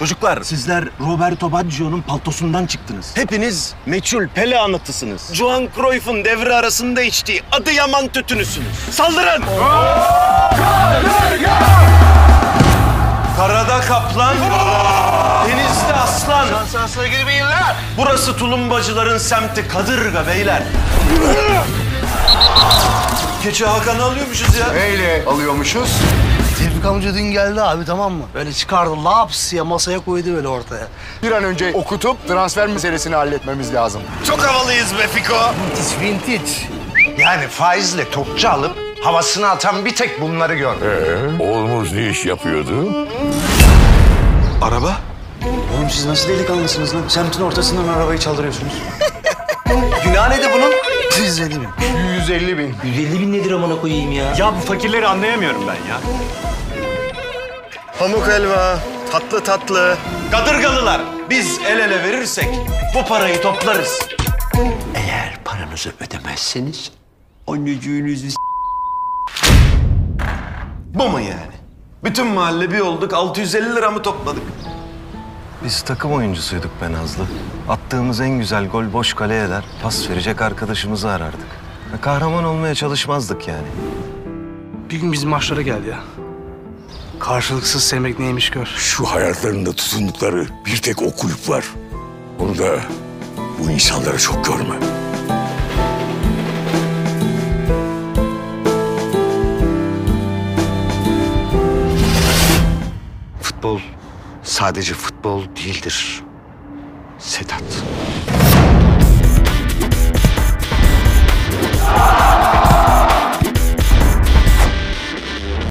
Çocuklar sizler Roberto Baggio'nun paltosundan çıktınız. Hepiniz meçhul Pele anıtısınız. Johan Cruyff'un devre arasında içtiği Adıyaman tütünüsünüz. Saldırın! Karada kaplan, denizde aslan. Şansına girmeyin lan! Burası tulumbacıların semti Kadırga beyler. Keçi Hakan'ı alıyormuşuz ya. Neyle alıyormuşuz? Tevfik amca dün geldi abi tamam mı? Böyle çıkardı laps ya masaya koydu böyle ortaya. Bir an önce okutup transfer meselesini halletmemiz lazım. Çok havalıyız be Fiko. Vintage vintage. Yani faizle topçu alıp havasını atan bir tek bunları gördüm. Ee, oğlumuz ne iş yapıyordu? Araba? Oğlum siz nasıl delikanlısınız lan? Semtin ortasından arabayı çaldırıyorsunuz. Günah ne de bunun? 150 bin. 150 bin. 150 bin nedir amına koyayım ya? Ya bu fakirleri anlayamıyorum ben ya. Pamuk helva, tatlı tatlı. Kadırgalılar, biz el ele verirsek bu parayı toplarız. Eğer paranızı ödemezseniz anneciğinizi Bu mu yani? Bütün mahalle bir olduk, 650 lira mı topladık? Biz takım oyuncusuyduk be Nazlı. Attığımız en güzel gol boş kaleye eder, pas verecek arkadaşımızı arardık. Kahraman olmaya çalışmazdık yani. Bir gün bizim maçlara geldi ya. Karşılıksız sevmek neymiş gör. Şu hayatlarında tutundukları bir tek o kulüp var. Onu da bu insanlara çok görme. Futbol sadece futbol değildir. Sedat.